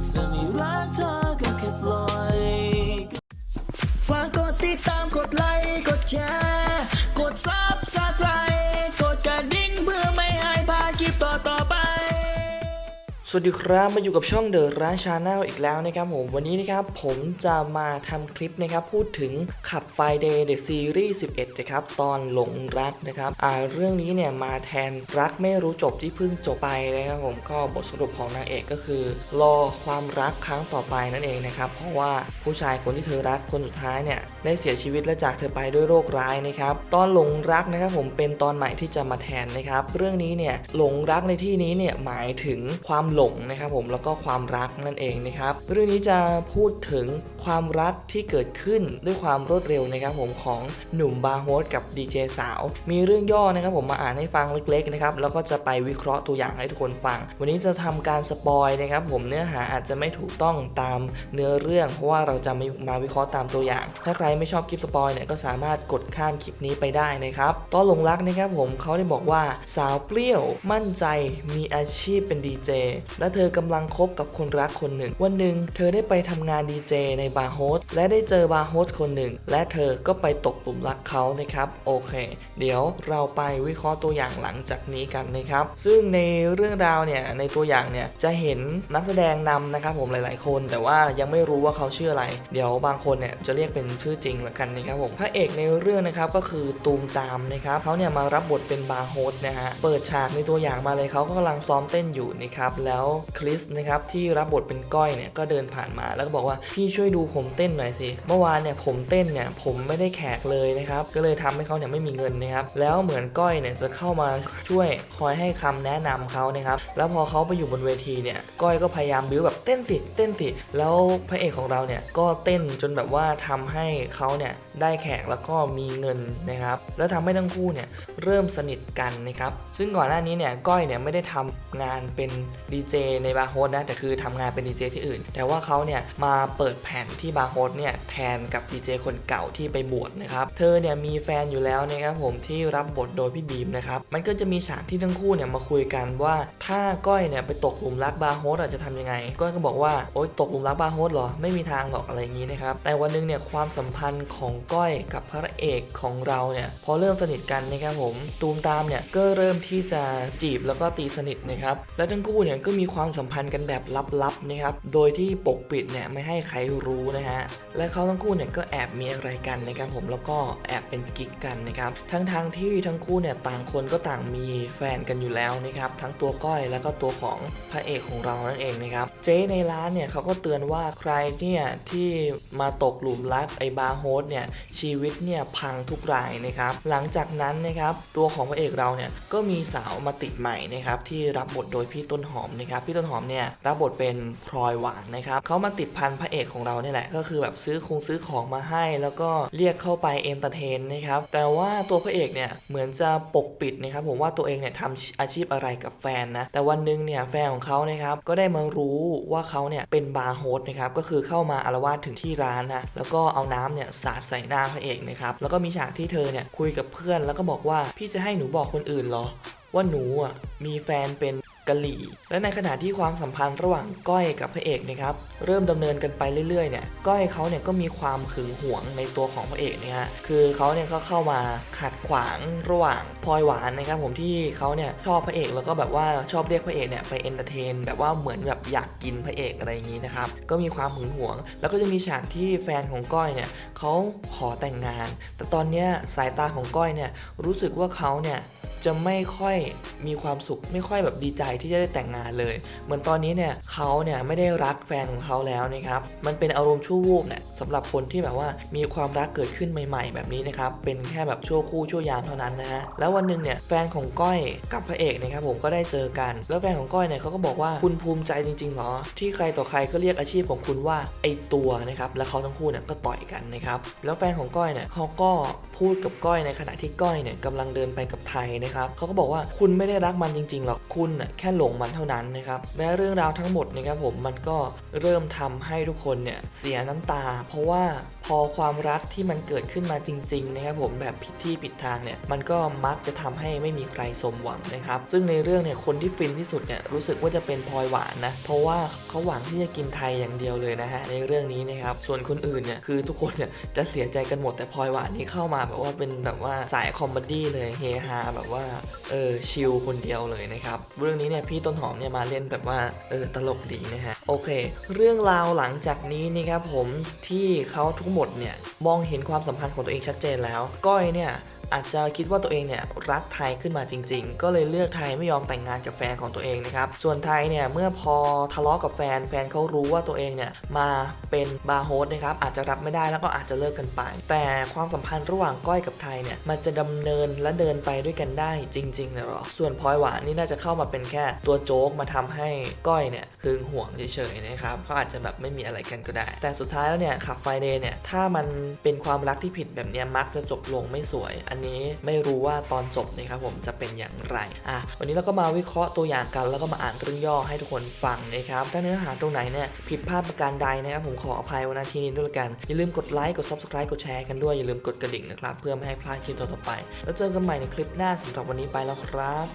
to me right on. สวัสดีครับมาอยู่กับช่องเดอะร้านชาแนลอีกแล้วนะครับผมวันนี้นะครับผมจะมาทำคลิปนะครับพูดถึงขับไฟเดย์เดอะซีรีส์11 นะครับ ตอนหลงรักนะครับอ่าเรื่องนี้เนี่ยมาแทนรักไม่รู้จบที่เพิ่งจบไปนะครับผมก็บทสรุปของนางเอกก็คือ รอความรักครั้งต่อไปนั่นเองนะครับ เพราะว่าผู้ชายคนที่เธอรักคนสุดท้ายเนี่ยได้เสียชีวิตและจากเธอไปด้วยโรคร้ายนะครับตอนหลงรักนะครับผมเป็นตอนใหม่ที่จะมาแทนนะครับเรื่องนี้เนี่ยหลงรักในที่นี้เนี่ยหมายถึงความหลงนะครับผมแล้วก็ความรักนั่นเองนะครับเรื่องนี้จะพูดถึงความรักที่เกิดขึ้นด้วยความรวดเร็วนะครับผมของหนุ่มบาร์โฮสกับดีเจสาว มีเรื่องย่อนะครับผมมาอ่านให้ฟังเล็กๆนะครับแล้วก็จะไปวิเคราะห์ตัวอย่างให้ทุกคนฟัง วันนี้จะทำการสปอยนะครับผมเนื้อหาอาจจะไม่ถูกต้องตามเนื้อเรื่อง เพราะว่าเราจะไม่มาวิเคราะห์ตามตัวอย่าง ถ้าใครไม่ชอบคลิปสปอยเนี่ยก็สามารถกดข้ามคลิปนี้ไปได้นะครับตอนหลงรักนะครับผมเขาได้บอกว่าสาวเปรี้ยวมั่นใจมีอาชีพเป็นดีเจและเธอกำลังคบกับคนรักคนหนึ่ง วันหนึ่งเธอได้ไปทำงานดีเจในบาร์โฮสและได้เจอบาร์โฮสคนหนึ่ง และเธอก็ไปตกหลุมรักเขานะครับ โอเค เดี๋ยวเราไปวิเคราะห์ตัวอย่างหลังจากนี้กันนะครับ ซึ่งในเรื่องราวเนี่ยในตัวอย่างเนี่ยจะเห็นนักแสดงนำนะครับผมหลาย ๆ คน แต่ว่ายังไม่รู้ว่าเขาชื่ออะไร เดี๋ยวบางคนเนี่ยจะเรียกเป็นชื่อจริงละกันนะครับผมพระเอกในเรื่องนะครับก็คือตูมตามนะครับเขาเนี่ยมารับบทเป็นบาร์โฮสนะฮะเปิดฉากในตัวอย่างมาเลยเขาก็กำลังซ้อมเต้นอยู่นะครับแล้วแล้วคริสนะครับที่รับบทเป็นก้อยเนี่ยก็เดินผ่านมาแล้วก็บอกว่าพี่ช่วยดูผมเต้นหน่อยสิเมื่อวานเนี่ยผมเต้นเนี่ยผมไม่ได้แขกเลยนะครับก็เลยทำให้เขาเนี่ยไม่มีเงินนะครับแล้วเหมือนก้อยเนี่ยจะเข้ามาช่วยคอยให้คำแนะนำเขานะครับแล้วพอเขาไปอยู่บนเวทีเนี่ยก้อยก็พยายามบิ้วแบบเต้นสิเต้นสิแล้วพระเอกของเราเนี่ยก็เต้นจนแบบว่าทำให้เขาเนี่ยได้แขกแล้วก็มีเงินนะครับแล้วทำให้ทั้งคู่เนี่ยเริ่มสนิทกันนะครับซึ่งก่อนหน้านี้เนี่ยก้อยเนี่ยไม่ได้ทำงานเป็นดีเจในบาร์โฮสนะแต่คือทำงานเป็นดีเจที่อื่น แต่ว่าเขาเนี่ยมาเปิดแผ่นที่บาร์โฮสเนี่ยแทนกับดีเจคนเก่าที่ไปบวชนะครับเธอเนี่ยมีแฟนอยู่แล้วนะครับผมที่รับบทโดยพี่บีมนะครับมันก็จะมีฉากที่ทั้งคู่เนี่ยมาคุยกันว่าถ้าก้อยเนี่ยไปตกหลุมรักบาร์โฮสอะจะทำยังไง ก้อยก็บอกว่าโอ๊ยตกหลุมรักบาร์โฮสเหรอไม่มีทางหรอกอะไรอย่างนี้นะครับแต่วันหนึงเนี่ยความสัมพันธ์ของก้อยกับพระเอกของเราเนี่ยพอเริ่มสนิทกันนะครับผมตูมตามเนี่ยก็เริ่มที่จะจีบแล้วก็ตีสนิทนะครับและทั้งคู่เนี่ยก็มีความสัมพันธ์กันแบบลับๆนะครับ โดยที่ปกปิดเนี่ยไม่ให้ใครรู้นะฮะ และเขาทั้งคู่เนี่ยก็แอบมีอะไรกันนะครับผม แล้วก็แอบเป็นกิ๊กกันนะครับ ทั้งๆทที่ทั้งคู่เนี่ยต่างคนก็ต่างมีแฟนกันอยู่แล้วนะครับ ทั้งตัวก้อยแล้วก็ตัวของพระเอกของเรานั่นเองนะครับ เจ๊ในร้านเนี่ยเขาก็เตือนว่าใครเนี่ยที่มาตกหลุมรักไอ้บาร์โฮสเนี่ยชีวิตเนี่ยพังทุกรายนะครับ หลังจากนั้นนะครับตัวของพระเอกเราเนี่ยก็มีสาวมาติดใหม่นะครับที่รับบทโดยพี่ต้นหอมนะครับพี่ต้นหอมเนี่ยรับบทเป็นพลอยหวานนะครับเขามาติดพันพระเอกของเราเนี่ยแหละก็คือแบบซื้อคงซื้อของมาให้ แล้วก็เรียกเข้าไปเอนเตอร์เทนนะครับแต่ว่าตัวพระเอกเนี่ยเหมือนจะปกปิดนะครับผมว่าตัวเองเนี่ยทำอาชีพอะไรกับแฟนนะแต่วันหนึ่งเนี่ยแฟนของเขานะครับก็ได้มารู้ว่าเขาเนี่ยเป็นบาร์โฮสนะครับก็คือเข้ามาอารวาสถึงที่ร้านนะแล้วก็เอาน้ำเนี่ยสาดใส่หน้าพระเอกนะครับแล้วก็มีฉากที่เธอเนี่ยคุยกับเพื่อน แล้วก็บอกว่าพี่จะให้หนูบอกคนอื่นเหรอว่าหนูอะมีแฟนเป็น กะหรี่ และในขณะที่ความสัมพันธ์ระหว่างก้อยกับพระเอกนะครับเริ่มดำเนินกันไปเรื่อยๆเนี่ยก้อยเขาเนี่ยก็มีความหึงหวงในตัวของพระเอกเนี่ยฮะคือเขาเนี่ยก็เข้ามาขัดขวางระหว่างพลอยหวานนะครับผมที่เขาเนี่ยชอบพระเอกแล้วก็แบบว่าชอบเรียกพระเอกเนี่ยไปเอนเตอร์เทนแบบว่าเหมือนแบบอยากกินพระเอกอะไรอย่างนี้นะครับก็มีความหึงหวง แล้วก็จะมีฉากที่แฟนของก้อยเนี่ยเขาขอแต่งงาน แต่ตอนเนี้ยสายตาของก้อยเนี่ยรู้สึกว่าเขาเนี่ยจะไม่ค่อยมีความสุขไม่ค่อยแบบดีใจที่จะได้แต่งงานเลย เหมือนตอนนี้เนี่ยเขาเนี่ยไม่ได้รักแฟนของเขาแล้วนะครับมันเป็นอารมณ์ชั่ววูบเนี่ยสำหรับคนที่แบบว่ามีความรักเกิดขึ้นใหม่ๆ แบบนี้นะครับเป็นแค่แบบชั่วคู่ชั่วยามเท่านั้นนะฮะแล้ววันหนึ่งเนี่ยแฟนของก้อยกับพระเอกนะครับผมก็ได้เจอกัน แล้วแฟนของก้อยเนี่ยเขาก็บอกว่าคุณภูมิใจจริงๆเหรอ ที่ใครต่อใครก็เรียกอาชีพของคุณว่าไอตัวนะครับแล้วเขาทั้งคู่เนี่ยก็ต่อยกันนะครับแล้วแฟนของก้อยเนี่ยเขาก็พูดกับก้อยในขณะที่ก้อยเนี่ยกำลังเดินไปกับไทยนะครับเขาก็บอกว่าคุณไม่ได้รักมันจริงๆหรอกคุณแค่หลงมันเท่านั้นนะครับและเรื่องราวทั้งหมดนะครับผมมันก็เริ่มทำให้ทุกคนเนี่ยเสียน้ำตา เพราะว่า อความรักที่มันเกิดขึ้นมาจริงๆนะครับผมแบบผิดที่ผิดทางเนี่ยมันก็มักจะทำให้ไม่มีใครสมหวังนะครับ ซึ่งในเรื่องเนี่ยคนที่ฟินที่สุดเนี่ยรู้สึกว่าจะเป็นพลอยหวานนะเพราะว่าเขาหวังที่จะกินไทยอย่างเดียวเลยนะฮะในเรื่องนี้นะครับส่วนคนอื่นเนี่ยคือทุกคนเนี่ยจะเสียใจกันหมดแต่พลอยหวานนี่เข้ามาแบบว่าเป็นแบบว่าสายคอมเมดี้เลยเฮฮาแบบว่าเออชิลคนเดียวเลยนะครับเรื่องนี้เนี่ยพี่ต้นหอมเนี่ยมาเล่นแบบว่าเออตลกดีนะฮะโอเค เรื่องราวหลังจากนี้นะครับผมที่เขาทั้งหมดเนี่ยมองเห็นความสัมพันธ์ของตัวเองชัดเจนแล้ว ก้อยเนี่ย อาจจะคิดว่าตัวเองเนี่ยรักไทยขึ้นมาจริง ๆ ก็เลยเลือกไทยไม่ยอมแต่งงานกับแฟนของตัวเองนะครับ ส่วนไทยเนี่ยเมื่อพอทะเลาะกับแฟนแฟนเขารู้ว่าตัวเองเนี่ยมาเป็นบาร์โฮสนะครับอาจจะรับไม่ได้แล้วก็อาจจะเลิกกันไป แต่ความสัมพันธ์ระหว่างก้อยกับไทยเนี่ยมันจะดำเนินและเดินไปด้วยกันได้จริงๆนะหรอ ส่วนพลอยหวานนี่น่าจะเข้ามาเป็นแค่ตัวโจ๊กมาทำให้ก้อยเนี่ยหึงห่วงเฉยๆนะครับเขาอาจจะแบบไม่มีอะไรกันก็ได้ แต่สุดท้ายแล้วเนี่ยขับไฟเดย์เนี่ยถ้ามันเป็นความรักที่ผิดแบบเนี้ยมักจะจบลงไม่สวยอันนี้ไม่รู้ว่าตอนจบนะครับผมจะเป็นอย่างไรอะวันนี้เราก็มาวิเคราะห์ตัวอย่างกัน แล้วก็มาอ่านเรื่องย่อให้ทุกคนฟังนะครับถ้าเนื้อหาตรงไหนเนี่ยผิดพลาดประการใดนะครับผมขออภัยวันนาทีนี้ด้วยกันอย่าลืมกดไลค์กด subscribe กดแชร์กันด้วยอย่าลืมกดกระดิ่งนะครับเพื่อไม่ให้พลาดคลิปต่อๆไป แล้วเจอกันใหม่ในคลิปหน้าสำหรับวันนี้ไปแล้วครับ